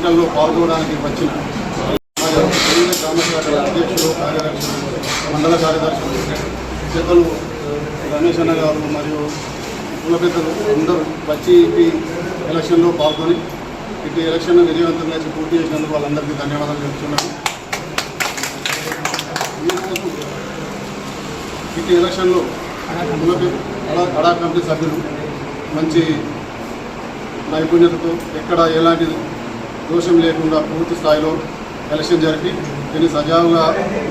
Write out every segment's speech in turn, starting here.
పాల్గొనడానికి వచ్చిన గ్రామ శాఖల అధ్యక్షులు కార్యదర్శులు మండల కార్యదర్శులు పెద్దలు రమేష్ అన్న గారు మరియు కుల పెద్దలు అందరూ వచ్చి ఈ ఎలక్షన్లో పాల్గొని ఇటు ఎలక్షన్ విజయవంతంగా చేసి పూర్తి చేసినందుకు వాళ్ళందరికీ ధన్యవాదాలు చెప్తున్నాను ఇటు ఎలక్షన్లో కుల పెద్ద- అడా- కమిటీ సభ్యులు మంచి నైపుణ్యతతో ఎక్కడ ఎలాంటి దోషం లేకుండా పూర్తి స్థాయిలో ఎలక్షన్ జరిపి దీన్ని సజావుగా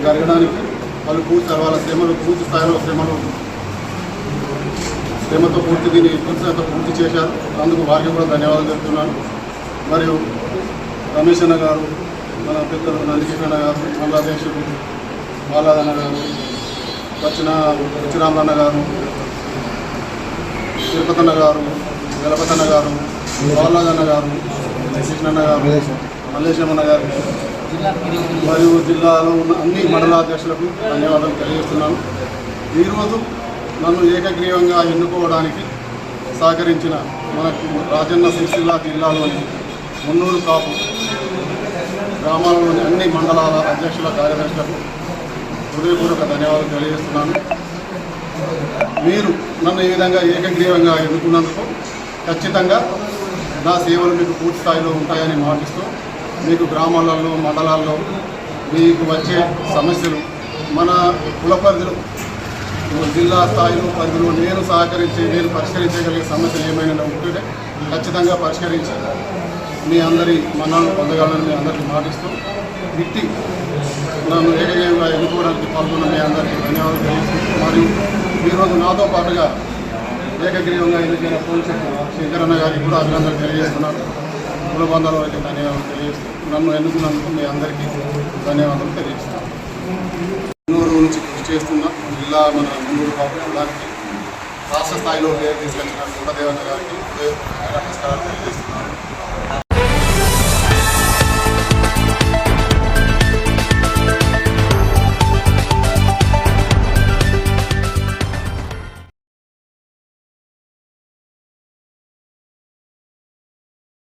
జరగడానికి వాళ్ళు పూర్తి వాళ్ళ శ్రమలు పూర్తి స్థాయిలో శ్రమలు శ్రమతో పూర్తి దీన్ని పూర్తితో పూర్తి చేశారు. అందుకు వారికి కూడా ధన్యవాదాలు చెప్తున్నాను మరియు రమేష్ అన్న గారు మన పెద్దలు నందికిషణ గారు మండల బాలాదన్న గారు వచ్చిన రుచిరామన్న గారు తిరుపతన్న గారు గలపతన్న గారు బాలాదన్న గారు కృష్ణన్న గారు మల్లేశమన్న గారు. మరియు జిల్లాలో ఉన్న అన్ని మండలాధ్యక్షులకు ధన్యవాదాలు తెలియజేస్తున్నాను. ఈరోజు నన్ను ఏకగ్రీవంగా ఎన్నుకోవడానికి సహకరించిన మనకు రాజన్న సిరిసిల్ల జిల్లాలోని మున్నూరు కాపు గ్రామాలలోని అన్ని మండలాల అధ్యక్షుల కార్యదర్శులకు హృదయపూర్వక ధన్యవాదాలు తెలియజేస్తున్నాను. మీరు నన్ను ఈ విధంగా ఏకగ్రీవంగా ఎన్నుకున్నందుకు ఖచ్చితంగా నా సేవలు మీకు పూర్తి స్థాయిలో ఉంటాయని మాటిస్తూ మీకు గ్రామాలలో మండలాల్లో మీకు వచ్చే సమస్యలు మన కుల పరిధిలో జిల్లా స్థాయిలో పరిధిలో నేను సహకరించి నేను పరిష్కరించగలిగే సమస్యలు ఏమైనా ఉంటే ఖచ్చితంగా పరిష్కరించి మీ అందరి మన్నాలను పొందగలని మీ అందరికీ మాటిస్తూ వ్యక్తి నన్ను ఏకగ్రీవంగా ఎన్నుకోవడానికి పాల్గొన్న మీ అందరికీ ధన్యవాదాలు తెలియజేస్తూ మరియు ఈరోజు నాతో పాటుగా ఏకగ్రీవంగా ఎన్నికైన పోలీసు శంకరన్న గారికి కూడా అభినందనలు తెలియజేస్తున్నాను. కులబంధాల వారికి ధన్యవాదాలు తెలియజేస్తూ నన్ను ఎన్నుకున్నందుకు మీ అందరికీ ధన్యవాదాలు తెలియజేస్తున్నాను. ఎన్నో నుంచి కృషి చేస్తున్న జిల్లా మన ముందు దానికి రాష్ట్ర స్థాయిలో పేరు కూడా కులదేవన్న గారికి నమస్కారాలు తెలియజేస్తున్నాను.